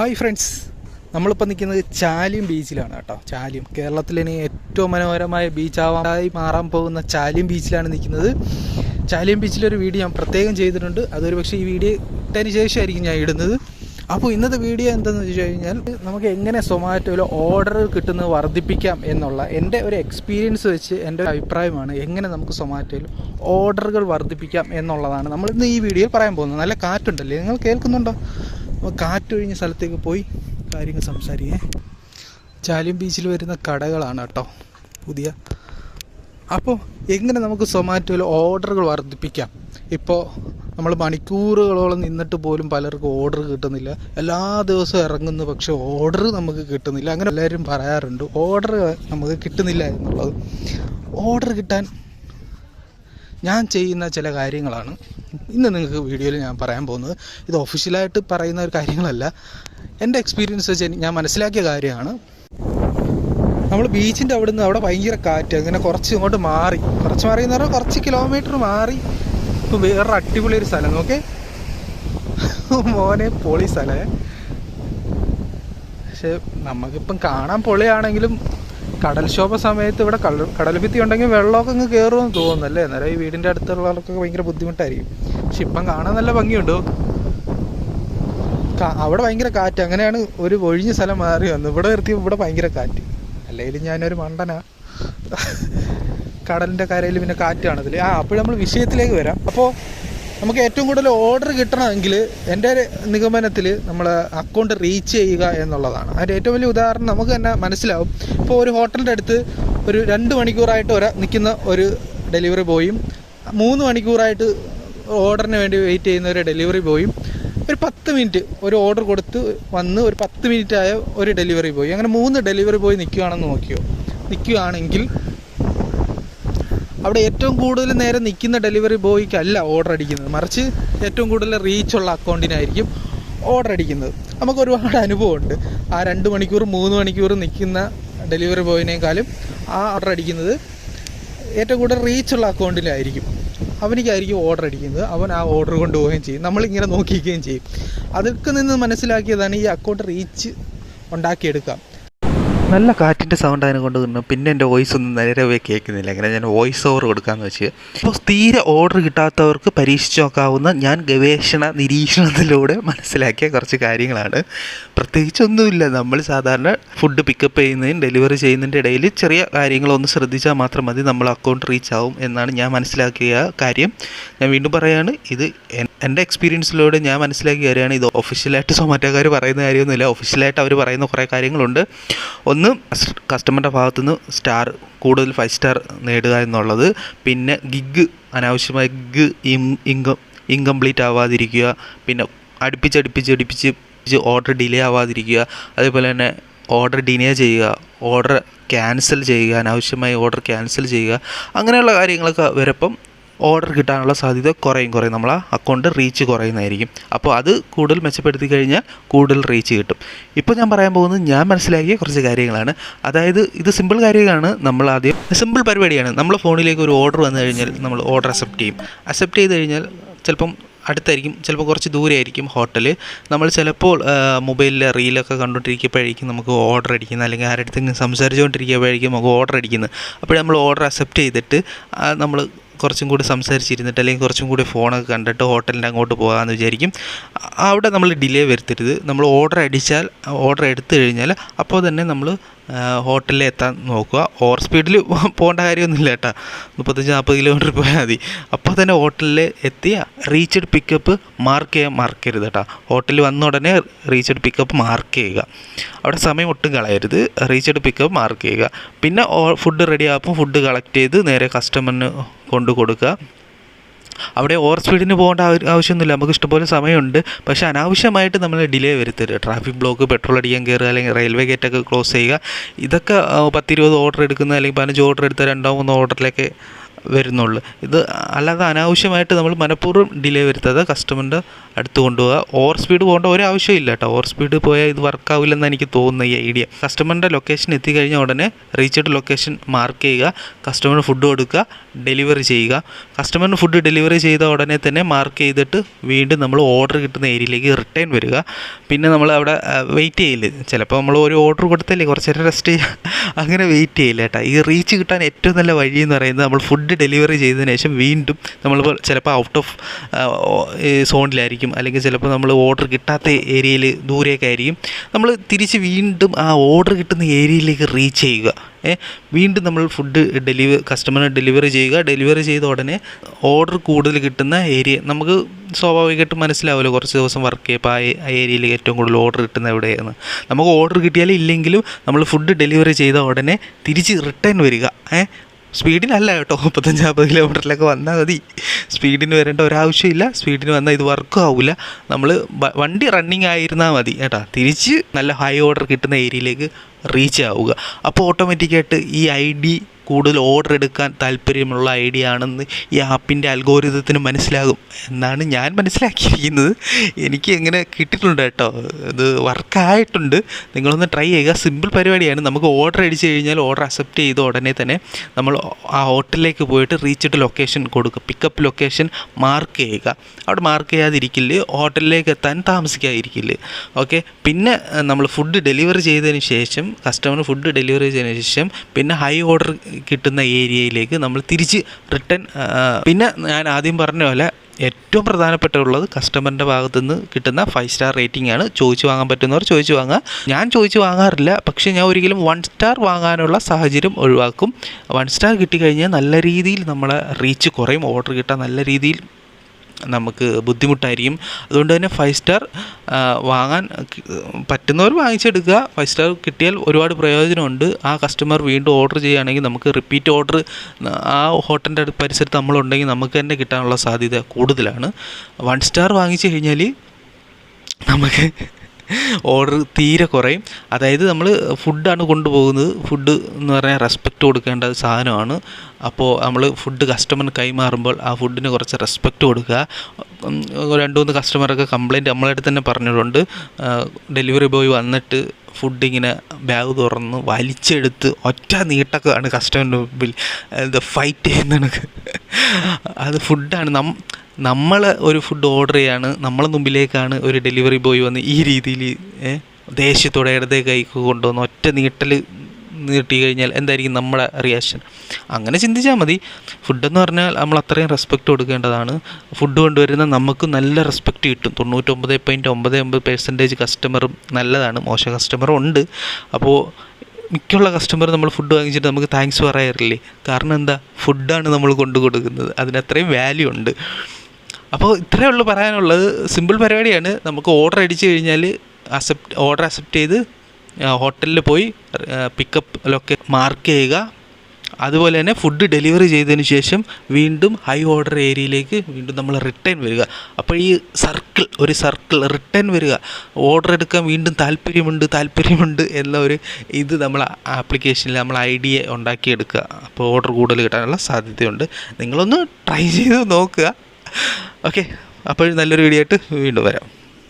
Hi friends. നമ്മളിപ്പോൾ നിൽക്കുന്നത് ചാലിയം ബീച്ചിലാണ് കേട്ടോ. ചാലിയം. കേരളത്തിലിനി ഏറ്റവും മനോഹരമായ ബീച്ചാവാതായി മാറാൻ പോകുന്ന ചാലിയം ബീച്ചിലാണ് നിൽക്കുന്നത്. ചാലിയം ബീച്ചിലൊരു വീഡിയോ ഞാൻ പ്രത്യേകം ചെയ്തിട്ടുണ്ട്. അതൊരു പക്ഷേ ഈ വീഡിയോ ഇട്ടതിന് ശേഷമായിരിക്കും ഞാൻ ഇടുന്നത്. അപ്പോൾ ഇന്നത്തെ വീഡിയോ എന്താണെന്ന് വെച്ച് കഴിഞ്ഞാൽ നമുക്ക് എങ്ങനെ സൊമാറ്റോയിൽ ഓർഡർ കിട്ടുന്നത് വർദ്ധിപ്പിക്കാം എന്നുള്ള എന്റെ ഒരു എക്സ്പീരിയൻസ് വെച്ച് എന്റെ ഒരു അഭിപ്രായമാണ് എങ്ങനെ നമുക്ക് സൊമാറ്റോയിൽ ഓർഡറുകൾ വർദ്ധിപ്പിക്കാം എന്നുള്ളതാണ്. നമ്മൾ ഇന്ന് ഈ വീഡിയോയിൽ പറയാൻ പോകുന്നത്. നല്ല കാറ്റുണ്ടല്ലേ? നിങ്ങൾ കേൾക്കുന്നുണ്ടോ? അപ്പോൾ കാറ്റൊഴിഞ്ഞ സ്ഥലത്തേക്ക് പോയി കാര്യങ്ങൾ സംസാരിക്കേ. ചാലിയം ബീച്ചിൽ വരുന്ന കടകളാണ് കേട്ടോ പുതിയ. അപ്പോൾ എങ്ങനെ നമുക്ക് സൊമാറ്റോയിൽ ഓർഡറുകൾ വർദ്ധിപ്പിക്കാം? ഇപ്പോൾ നമ്മൾ മണിക്കൂറുകളോളം നിന്നിട്ട് പോലും പലർക്കും ഓർഡർ കിട്ടുന്നില്ല. എല്ലാ ദിവസവും ഇറങ്ങുന്നു പക്ഷേ ഓർഡർ നമുക്ക് കിട്ടുന്നില്ല. അങ്ങനെ എല്ലാവരും പറയാറുണ്ട് ഓർഡർ നമുക്ക് കിട്ടുന്നില്ല എന്നുള്ളത്. ഓർഡർ കിട്ടാൻ ഞാൻ ചെയ്യുന്ന ചില കാര്യങ്ങളാണ്. ഇന്ന് നിങ്ങൾക്ക് വീഡിയോയിൽ ഞാൻ പറയാൻ പോകുന്നത്. ഇത് ഒഫീഷ്യലായിട്ട് പറയുന്ന ഒരു കാര്യങ്ങളല്ല. എന്റെ എക്സ്പീരിയൻസ് വെച്ച് ഞാൻ മനസ്സിലാക്കിയ കാര്യമാണ്. നമ്മൾ ബീച്ചിന്റെ അവിടെ നിന്ന് അവിടെ ഭയങ്കര കാറ്റ് അങ്ങനെ കുറച്ച് ഇങ്ങോട്ട് മാറി. കുറച്ച് മാറി എന്ന് പറഞ്ഞാൽ കുറച്ച് കിലോമീറ്റർ മാറി. ഇപ്പോൾ വേറെ അടിപൊളി ഒരു സ്ഥലം നോക്കേ. മോനെ പൊളി സ്ഥലമേ പക്ഷെ നമുക്കിപ്പം കാണാൻ പൊളിയാണെങ്കിലും കടൽക്ഷോഭ സമയത്ത് ഇവിടെ കടൽ കടൽഭിത്തി ഉണ്ടെങ്കിൽ വെള്ളമൊക്കെ അങ്ങ് കയറുമെന്ന് തോന്നുന്നു അല്ലേ? അന്നേരം ഈ വീടിന്റെ അടുത്തുള്ളവർക്കൊക്കെ ഭയങ്കര ബുദ്ധിമുട്ടായിരിക്കും. പക്ഷെ ഇപ്പം കാണാൻ നല്ല ഭംഗിയുണ്ടോ? അവിടെ ഭയങ്കര കാറ്റ്. അങ്ങനെയാണ് ഒരു ഒഴിഞ്ഞ സ്ഥലം മാറി വന്നു ഇവിടെ നിർത്തി ഇവിടെ ഭയങ്കര കാറ്റ്. അല്ലെങ്കിൽ ഞാനൊരു മണ്ടനാ. കടലിന്റെ കരയിൽ പിന്നെ കാറ്റാണ് കാണത്തില്ല? ആ അപ്പോൾ നമ്മൾ വിഷയത്തിലേക്ക് വരാം. അപ്പോൾ നമുക്ക് ഏറ്റവും കൂടുതൽ ഓർഡർ കിട്ടണമെങ്കിൽ എന്റെ ഒരു നിഗമനത്തിൽ നമ്മൾ അക്കൗണ്ട് റീച്ച് ചെയ്യുക എന്നുള്ളതാണ്. അതിന്റെ ഏറ്റവും വലിയ ഉദാഹരണം നമുക്ക് തന്നെ മനസ്സിലാവും. ഇപ്പോൾ ഒരു ഹോട്ടലിന്റെ അടുത്ത് ഒരു രണ്ട് മണിക്കൂറായിട്ട് ഒരാ നിൽക്കുന്ന ഒരു ഡെലിവറി ബോയും മൂന്ന് മണിക്കൂറായിട്ട് ഓർഡറിന് വേണ്ടി വെയിറ്റ് ചെയ്യുന്ന ഒരു ഡെലിവറി ബോയും ഒരു പത്ത് മിനിറ്റ് ഒരു ഓർഡർ കൊടുത്ത് വന്ന് ഒരു പത്ത് മിനിറ്റ് ആയ ഒരു ഡെലിവറി ബോയ് അങ്ങനെ മൂന്ന് ഡെലിവറി ബോയ് നിൽക്കുകയാണെന്ന് നോക്കിയോ? നിൽക്കുകയാണെങ്കിൽ അവിടെ ഏറ്റവും കൂടുതൽ നേരം നിൽക്കുന്ന ഡെലിവറി ബോയ്ക്കല്ല ഓർഡർ അടിക്കുന്നത്. മറിച്ച് ഏറ്റവും കൂടുതൽ റീച്ചുള്ള അക്കൗണ്ടിനായിരിക്കും ഓർഡർ അടിക്കുന്നത്. നമുക്ക് ഒരുപാട് അനുഭവമുണ്ട്. ആ രണ്ട് മണിക്കൂർ മൂന്ന് മണിക്കൂർ നിൽക്കുന്ന ഡെലിവറി ബോയിനേക്കാളും ആ ഓർഡർ അടിക്കുന്നത് ഏറ്റവും കൂടുതൽ റീച്ചുള്ള അക്കൗണ്ടിലായിരിക്കും അവനിക്കായിരിക്കും ഓർഡർ അടിക്കുന്നത്. അവൻ ആ ഓർഡർ കൊണ്ടുപോവുകയും ചെയ്യും. നമ്മളിങ്ങനെ നോക്കിക്കുകയും ചെയ്യും. അതൊക്കെ നിന്ന് മനസ്സിലാക്കിയതാണ് ഈ അക്കൗണ്ട് റീച്ച് ഉണ്ടാക്കിയെടുക്കാം നല്ല കാറ്റിന്റെ സൗണ്ട് അതിനെ കൊണ്ട് കിട്ടുന്നു പിന്നെ എന്റെ വോയിസ് ഒന്നും നേരവേ കേൾക്കുന്നില്ല. അങ്ങനെ ഞാൻ വോയിസ് ഓവർ കൊടുക്കാമെന്ന് വെച്ച്. അപ്പോൾ തീരെ ഓർഡർ കിട്ടാത്തവർക്ക് പരീക്ഷിച്ച് നോക്കാവുന്ന ഞാൻ ഗവേഷണ നിരീക്ഷണത്തിലൂടെ മനസ്സിലാക്കിയ കുറച്ച് കാര്യങ്ങളാണ്. പ്രത്യേകിച്ചൊന്നുമില്ല. നമ്മൾ സാധാരണ ഫുഡ് പിക്കപ്പ് ചെയ്യുന്നതിനും ഡെലിവറി ചെയ്യുന്നതിന്റെ ഇടയിൽ ചെറിയ കാര്യങ്ങളൊന്ന് ശ്രദ്ധിച്ചാൽ മാത്രം മതി. നമ്മൾ അക്കൗണ്ട് റീച്ച് ആവും എന്നാണ് ഞാൻ മനസ്സിലാക്കിയ കാര്യം. ഞാൻ വീണ്ടും പറയാണ് ഇത് എന്റെ എക്സ്പീരിയൻസിലൂടെ ഞാൻ മനസ്സിലാക്കിയ കാര്യമാണ്. ഇത് ഒഫീഷ്യലായിട്ട് സൊമാറ്റോക്കാർ പറയുന്ന കാര്യമൊന്നുമില്ല. ഒഫീഷ്യലായിട്ട് അവർ പറയുന്ന കുറേ കാര്യങ്ങളുണ്ട്. ഒന്ന് കസ്റ്റമറുടെ ഭാഗത്തുനിന്ന് സ്റ്റാർ കൂടുതൽ ഫൈവ് സ്റ്റാർ നേടുക എന്നുള്ളത്. പിന്നെ ഗിഗ് അനാവശ്യമായ ഗിഗ് ഇൻകം ഇൻകംപ്ലീറ്റ് ആവാതിരിക്കുക. പിന്നെ അടുപ്പിച്ചടുപ്പിച്ച് അടുപ്പിച്ച് ഓർഡർ ഡിലേ ആവാതിരിക്കുക. അതേപോലെ തന്നെ ഓർഡർ ഡിനേ ചെയ്യുക ഓർഡർ ക്യാൻസൽ ചെയ്യുക അനാവശ്യമായി ഓർഡർ ക്യാൻസൽ ചെയ്യുക. അങ്ങനെയുള്ള കാര്യങ്ങളൊക്കെ വരുമ്പം ഓർഡർ കിട്ടാനുള്ള സാധ്യത കുറയും കുറയും. നമ്മൾ ആ അക്കൗണ്ട് റീച്ച് കുറയുന്നതായിരിക്കും. അപ്പോൾ അത് കൂടുതൽ മെച്ചപ്പെടുത്തി കഴിഞ്ഞാൽ കൂടുതൽ റീച്ച് കിട്ടും. ഇപ്പോൾ ഞാൻ പറയാൻ പോകുന്നത് ഞാൻ മനസ്സിലാക്കിയ കുറച്ച് കാര്യങ്ങളാണ്. അതായത് ഇത് സിമ്പിൾ കാര്യമാണ് നമ്മൾ ആദ്യം സിമ്പിൾ പരിപാടിയാണ്. നമ്മൾ ഫോണിലേക്ക് ഒരു ഓർഡർ വന്നു കഴിഞ്ഞാൽ നമ്മൾ ഓർഡർ അക്സെപ്റ്റ് ചെയ്യും. അക്സെപ്റ്റ് ചെയ്ത് കഴിഞ്ഞാൽ ചിലപ്പം അടുത്തായിരിക്കും ചിലപ്പോൾ കുറച്ച് ദൂരെ ആയിരിക്കും ഹോട്ടൽ നമ്മൾ ചിലപ്പോൾ മൊബൈലിൽ റീലൊക്കെ കണ്ടുകൊണ്ടിരിക്കുമ്പോഴായിരിക്കും നമുക്ക് ഓർഡർ അടിക്കുന്നത്. അല്ലെങ്കിൽ ആരുടെ അടുത്തെങ്കിലും സംസാരിച്ചുകൊണ്ടിരിക്കുമ്പോഴായിരിക്കും നമുക്ക് ഓർഡർ അടിക്കുന്നത്. അപ്പോൾ നമ്മൾ ഓർഡർ അക്സെപ്റ്റ് ചെയ്തിട്ട് നമ്മൾ കുറച്ചും കൂടി സംസാരിച്ചിരുന്നിട്ട് അല്ലെങ്കിൽ കുറച്ചും കൂടി ഫോണൊക്കെ കണ്ടിട്ട് ഹോട്ടലിന്റെ അങ്ങോട്ട് പോകാമെന്ന് വിചാരിക്കും. അവിടെ നമ്മൾ ഡിലേ വരുത്തരുത്. നമ്മൾ ഓർഡർ അടിച്ചാൽ ഓർഡർ എടുത്തു കഴിഞ്ഞാൽ അപ്പോൾ തന്നെ നമ്മൾ ഹോട്ടലിൽ എത്താൻ നോക്കുക. ഓവർ സ്പീഡിൽ പോകേണ്ട കാര്യമൊന്നുമില്ല കേട്ടോ. മുപ്പത്തഞ്ച് നാൽപ്പത് കിലോമീറ്റർ പോയാൽ മതി. അപ്പോൾ തന്നെ ഹോട്ടലിൽ എത്തിയ റീച്ചഡ് പിക്കപ്പ് മാർക്ക് ചെയ്യാൻ മറക്കരുത് കേട്ടോ. ഹോട്ടലിൽ വന്ന ഉടനെ റീച്ചഡ് പിക്കപ്പ് മാർക്ക് ചെയ്യുക. അവിടെ സമയം ഒട്ടും കളയരുത്. റീച്ചഡ് പിക്കപ്പ് മാർക്ക് ചെയ്യുക. പിന്നെ ഫുഡ് റെഡി ആകുമ്പോൾ ഫുഡ് കളക്ട് ചെയ്ത് നേരെ കസ്റ്റമറിന് കൊണ്ട് കൊടുക്കുക. അവിടെ ഓവർ സ്പീഡിന് പോകേണ്ട ആവശ്യമൊന്നുമില്ല. നമുക്ക് ഇഷ്ടംപോലെ സമയമുണ്ട്. പക്ഷേ അനാവശ്യമായിട്ട് നമ്മൾ ഡിലേ വരുത്തരുത് ട്രാഫിക് ബ്ലോക്ക് പെട്രോൾ അടിക്കാൻ കയറുക അല്ലെങ്കിൽ റെയിൽവേ ഗേറ്റൊക്കെ ക്ലോസ് ചെയ്യുക. ഇതൊക്കെ പത്തിരുപത് ഓർഡർ എടുക്കുന്ന അല്ലെങ്കിൽ പതിനഞ്ച് ഓർഡർ എടുത്ത രണ്ടോ മൂന്നോ ഓർഡറിലേക്ക് വരുന്നുള്ളൂ. ഇത് അല്ലാതെ അനാവശ്യമായിട്ട് നമ്മൾ മനഃപൂർവം ഡിലേ വരുത്താതെ കസ്റ്റമറിന്റെ അടുത്ത് കൊണ്ടുപോകുക ഓവർ സ്പീഡ് പോകേണ്ട ഒരു ആവശ്യമില്ല കേട്ടോ. ഓവർ സ്പീഡ് പോയാൽ ഇത് വർക്കാവില്ലെന്ന് എനിക്ക് തോന്നുന്ന ഈ ഐഡിയ കസ്റ്റമറിന്റെ ലൊക്കേഷൻ എത്തിക്കഴിഞ്ഞാൽ ഉടനെ റീച്ചഡ് ലൊക്കേഷൻ മാർക്ക് ചെയ്യുക. കസ്റ്റമറിന് ഫുഡ് കൊടുക്കുക ഡെലിവറി ചെയ്യുക. കസ്റ്റമറിന് ഫുഡ് ഡെലിവറി ചെയ്ത ഉടനെ തന്നെ മാർക്ക് ചെയ്തിട്ട് വീണ്ടും നമ്മൾ ഓർഡർ കിട്ടുന്ന ഏരിയയിലേക്ക് റിട്ടേൺ വരിക. പിന്നെ നമ്മൾ അവിടെ വെയിറ്റ് ചെയ്യില്ല ചിലപ്പോൾ നമ്മൾ ഒരു ഓർഡർ കൊടുത്തല്ലേ കുറച്ച് നേരം റെസ്റ്റ് ചെയ്യുക അങ്ങനെ വെയിറ്റ് ചെയ്യില്ല കേട്ടോ. ഈ റീച്ച് കിട്ടാൻ ഏറ്റവും നല്ല വഴി എന്ന് പറയുന്നത് നമ്മൾ ഫുഡ് ഡെലിവറി ചെയ്തതിന് ശേഷം വീണ്ടും നമ്മൾ ചിലപ്പോൾ ഔട്ട് ഓഫ് സോണിലായിരിക്കും. അല്ലെങ്കിൽ ചിലപ്പോൾ നമ്മൾ ഓർഡർ കിട്ടാത്ത ഏരിയയിൽ ദൂരെയൊക്കെ ആയിരിക്കും. നമ്മൾ തിരിച്ച് വീണ്ടും ആ ഓർഡർ കിട്ടുന്ന ഏരിയയിലേക്ക് റീച്ച് ചെയ്യുക. വീണ്ടും നമ്മൾ ഫുഡ് ഡെലിവറി കസ്റ്റമറിന് ഡെലിവറി ചെയ്യുക. ഡെലിവറി ചെയ്ത ഉടനെ ഓർഡർ കൂടുതൽ കിട്ടുന്ന ഏരിയ നമുക്ക് സ്വാഭാവികമായിട്ടും മനസ്സിലാവുമല്ലോ കുറച്ച് ദിവസം വർക്ക് ചെയ്യുമ്പോൾ ആ ഏരിയയിൽ ഏറ്റവും കൂടുതൽ ഓർഡർ കിട്ടുന്ന എവിടെയാണ് നമുക്ക് ഓർഡർ കിട്ടിയാലും ഇല്ലെങ്കിലും നമ്മൾ ഫുഡ് ഡെലിവറി ചെയ്ത ഉടനെ തിരിച്ച് റിട്ടേൺ വരിക. സ്പീഡിനല്ല കേട്ടോ. മുപ്പത്തഞ്ച് നാൽപ്പത് കിലോമീറ്ററിലൊക്കെ വന്നാൽ മതി. സ്പീഡിന് വരേണ്ട ഒരാവശ്യമില്ല. സ്പീഡിന് വന്നാൽ ഇത് വർക്കും ആവില്ല നമ്മൾ വണ്ടി റണ്ണിങ് ആയിരുന്നാൽ മതി കേട്ടോ. തിരിച്ച് നല്ല ഹൈ ഓർഡർ കിട്ടുന്ന ഏരിയയിലേക്ക് റീച്ച് ആവുക. അപ്പോൾ ഓട്ടോമാറ്റിക്കായിട്ട് ഈ ഐ ഡി കൂടുതൽ ഓർഡർ എടുക്കാൻ താല്പര്യമുള്ള ഐഡിയ ആണെന്ന് ഈ ആപ്പിന്റെ അൽഗോരിതത്തിന് മനസ്സിലാകും. എന്നാണ് ഞാൻ മനസ്സിലാക്കിയിരിക്കുന്നത്. എനിക്ക് എങ്ങനെ കിട്ടിയിട്ടുണ്ട് കേട്ടോ. ഇത് വർക്കായിട്ടുണ്ട് നിങ്ങളൊന്ന് ട്രൈ ചെയ്യുക. സിമ്പിൾ പരിപാടിയാണ്. നമുക്ക് ഓർഡർ അടിച്ചു കഴിഞ്ഞാൽ ഓർഡർ അക്സെപ്റ്റ് ചെയ്ത ഉടനെ തന്നെ നമ്മൾ ആ ഹോട്ടലിലേക്ക് പോയിട്ട് റീച്ചിട്ട് ലൊക്കേഷൻ കൊടുക്കുക. പിക്കപ്പ് ലൊക്കേഷൻ മാർക്ക് ചെയ്യുക. അവിടെ മാർക്ക് ചെയ്യാതിരിക്കില്ല ഹോട്ടലിലേക്ക് എത്താൻ താമസിക്കാതിരിക്കില്ല ഓക്കെ പിന്നെ നമ്മൾ ഫുഡ് ഡെലിവറി ചെയ്തതിന് ശേഷം കസ്റ്റമർ ഫുഡ് ഡെലിവറി ചെയ്തതിന് ശേഷം പിന്നെ ഹൈ ഓർഡർ കിട്ടുന്ന ഏരിയയിലേക്ക് നമ്മൾ തിരിച്ച് റിട്ടേൺ പിന്നെ ഞാൻ ആദ്യം പറഞ്ഞ പോലെ ഏറ്റവും പ്രധാനപ്പെട്ടുള്ളത് കസ്റ്റമറിന്റെ ഭാഗത്തുനിന്ന് കിട്ടുന്ന ഫൈവ് സ്റ്റാർ റേറ്റിംഗ് ആണ്. ചോദിച്ചു വാങ്ങാൻ പറ്റുന്നവർ ചോദിച്ചു വാങ്ങുക. ഞാൻ ചോദിച്ചു വാങ്ങാറില്ല പക്ഷേ ഞാൻ ഒരിക്കലും വൺ സ്റ്റാർ വാങ്ങാനുള്ള സാഹചര്യം ഒഴിവാക്കും. വൺ സ്റ്റാർ കിട്ടിക്കഴിഞ്ഞാൽ നല്ല രീതിയിൽ നമ്മളെ റീച്ച് കുറയും. ഓർഡർ കിട്ടാൻ നല്ല രീതിയിൽ നമുക്ക് ബുദ്ധിമുട്ടായിരിക്കും. അതുകൊണ്ട് തന്നെ ഫൈവ് സ്റ്റാർ വാങ്ങാൻ പറ്റുന്നവർ വാങ്ങിച്ചെടുക്കുക. ഫൈവ് സ്റ്റാർ കിട്ടിയാൽ ഒരുപാട് പ്രയോജനമുണ്ട്. ആ കസ്റ്റമർ വീണ്ടും ഓർഡർ ചെയ്യുകയാണെങ്കിൽ നമുക്ക് റിപ്പീറ്റ് ഓർഡർ ആ ഹോട്ടലിന്റെ പരിസരത്ത് നമ്മളുണ്ടെങ്കിൽ നമുക്ക് തന്നെ കിട്ടാനുള്ള സാധ്യത കൂടുതലാണ്. വൺ സ്റ്റാർ വാങ്ങിച്ചു കഴിഞ്ഞാൽ നമുക്ക് ഓർഡർ തീരെ കുറയും. അതായത് നമ്മൾ ഫുഡാണ് കൊണ്ടുപോകുന്നത്. ഫുഡ് എന്ന് പറഞ്ഞാൽ റെസ്പെക്റ്റ് കൊടുക്കേണ്ട സാധനമാണ്. അപ്പോൾ നമ്മൾ ഫുഡ് കസ്റ്റമറിന് കൈമാറുമ്പോൾ ആ ഫുഡിന് കുറച്ച് റെസ്പെക്റ്റ് കൊടുക്കുക. രണ്ട് മൂന്ന് കസ്റ്റമറൊക്കെ കംപ്ലയിന്റ് നമ്മളെ അടുത്ത് തന്നെ പറഞ്ഞിട്ടുണ്ട്. ഡെലിവറി ബോയ് വന്നിട്ട് ഫുഡ് ഇങ്ങനെ ബാഗ് തുറന്ന് വലിച്ചെടുത്ത് ഒറ്റ നീട്ടൊക്കെയാണ് കസ്റ്റമറിന്റെ മുമ്പിൽ. ഫൈറ്റ് ചെയ്യുന്നതാണ്. അത് ഫുഡാണ് നം നമ്മൾ ഒരു ഫുഡ് ഓർഡർ ചെയ്യാണ് നമ്മളെ മുമ്പിലേക്കാണ് ഒരു ഡെലിവറി ബോയ് വന്ന് ഈ രീതിയിൽ ദേഷ്യത്തോടെ ഇടതേ കൈക്ക് കൊണ്ടുവന്ന് ഒറ്റ നീട്ടൽ നീട്ടി കഴിഞ്ഞാൽ എന്തായിരിക്കും നമ്മുടെ റിയാക്ഷൻ അങ്ങനെ ചിന്തിച്ചാൽ മതി. ഫുഡെന്ന് പറഞ്ഞാൽ നമ്മൾ അത്രയും റെസ്പെക്റ്റ് കൊടുക്കേണ്ടതാണ്. ഫുഡ് കൊണ്ടുവരുന്ന നമുക്ക് നല്ല റെസ്പെക്റ്റ് കിട്ടും. തൊണ്ണൂറ്റൊമ്പത് പോയിന്റ് ഒമ്പത് ഒമ്പത് പെർസെന്റേജ് കസ്റ്റമറും നല്ലതാണ്. മോശം കസ്റ്റമറും ഉണ്ട്. അപ്പോൾ മിക്കുള്ള കസ്റ്റമർ നമ്മൾ ഫുഡ് വാങ്ങിച്ചിട്ട് നമുക്ക് താങ്ക്സ് പറയാറില്ലേ? കാരണം എന്താ? ഫുഡാണ് നമ്മൾ കൊണ്ടു കൊടുക്കുന്നത്. അതിനത്രയും വാല്യൂ ഉണ്ട്. അപ്പോൾ ഇത്രയേ ഉള്ളൂ പറയാനുള്ളത്. സിമ്പിൾ പരിപാടിയാണ്. നമുക്ക് ഓർഡർ അടിച്ചു കഴിഞ്ഞാൽ അക്സെപ്റ്റ് ഓർഡർ അക്സെപ്റ്റ് ചെയ്ത് ഹോട്ടലിൽ പോയി പിക്കപ്പ് ലൊക്കെ മാർക്ക് ചെയ്യുക. അതുപോലെ തന്നെ ഫുഡ് ഡെലിവറി ചെയ്തതിന് ശേഷം വീണ്ടും ഹൈ ഓർഡർ ഏരിയയിലേക്ക് വീണ്ടും നമ്മൾ റിട്ടേൺ വരിക. അപ്പോൾ ഈ സർക്കിൾ ഒരു സർക്കിൾ റിട്ടേൺ വരിക. ഓർഡർ എടുക്കാൻ വീണ്ടും താല്പര്യമുണ്ട് താല്പര്യമുണ്ട് എന്ന ഒരു ഇത് നമ്മൾ ആപ്ലിക്കേഷനിൽ നമ്മൾ ഐഡിയ ഉണ്ടാക്കിയെടുക്കുക. അപ്പോൾ ഓർഡർ കൂടുതൽ കിട്ടാനുള്ള സാധ്യതയുണ്ട്. നിങ്ങളൊന്ന് ട്രൈ ചെയ്ത് നോക്കുക. ഓക്കെ അപ്പോൾ നല്ലൊരു വീഡിയോ ആയിട്ട് വീണ്ടും വരാം.